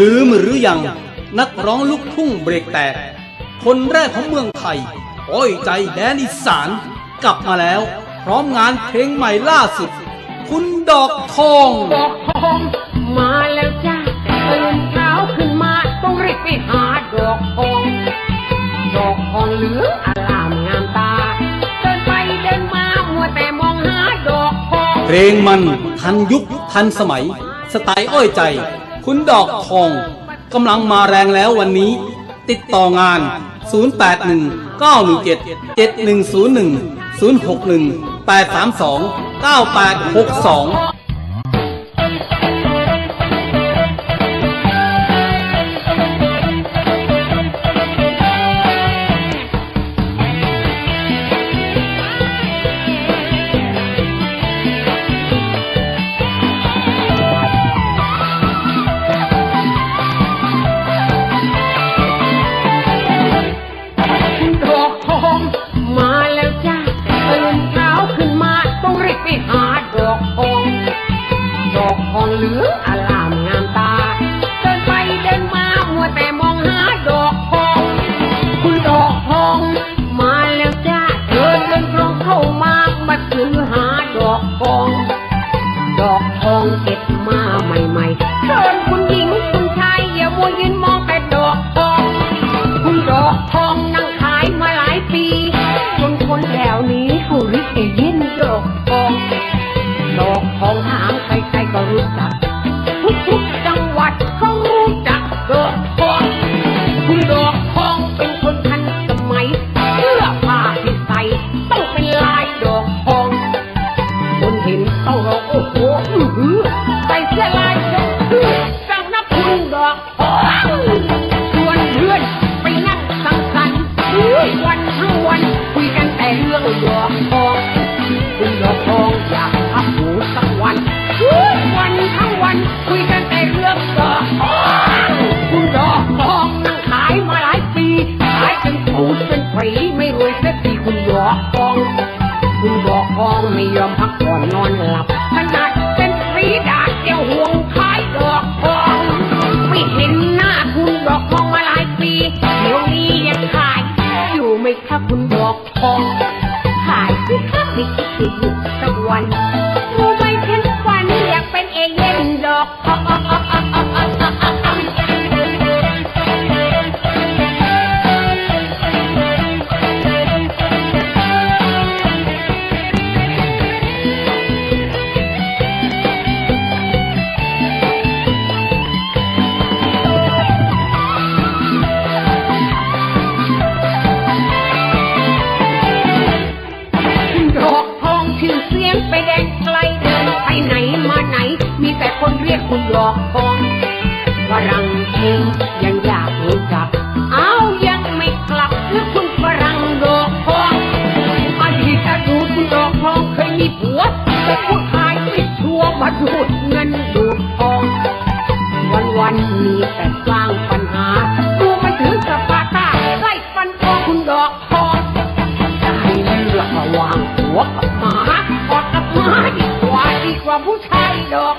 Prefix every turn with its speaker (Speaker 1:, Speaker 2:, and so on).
Speaker 1: ลืมหรือยังนักร้องลูกทุ่งเบรกแตก คนแรกของเมืองไทยอ้อยใจแดนอีสาน กลับมาแล้ว พร้อมงานเพลงใหม่ล่าสุด คุณดอกทอง
Speaker 2: ดอกทอง มาแล้วจ้าตื่นเช้าขึ้นมาต้องรีบไปหาดอกทอง ดอกทองเหลืองอลามงามตาเดินไปเดินมามัวแต่มองหาดอกทอง
Speaker 1: เพลงมันทันยุคทันสมัย สไตล์อ้อยใจ คุณดอกทองกำลังมาแรงแล้ววันนี้ ติดต่องาน 081 917 7101 061 832 9862
Speaker 2: ไปหาดอกทอง ดอกทองเหลืออะ อนนอนหลับขนาดเป็นสีดาเดียวห่วงขายดอกทองไม่เห็นหน้าคุณดอกทองมาหลายปี เดี๋ยวนี้ยังขาย อยู่ไหมครับคุณดอกทอง ขายสิครับไม่คิดจะหยุด คุณดอกทองฝรั่งเองยังอยากรู้จัก เอายังไม่กลับหรือคุณฝรั่งดอกทองอดีตอดูตคุณดอกทองเคยมีผัวแต่ผู้ชายไม่ชัวร์มาดูดเงินดูดทอง วันวันมีแต่สร้างปัญหาดูมันถึงสปาต้าไล่ฟันคอคุณดอกทองจะให้เลือกระหว่างหัวกับหมาออกกับหมาดีกว่าดีกว่าผู้ชายดอก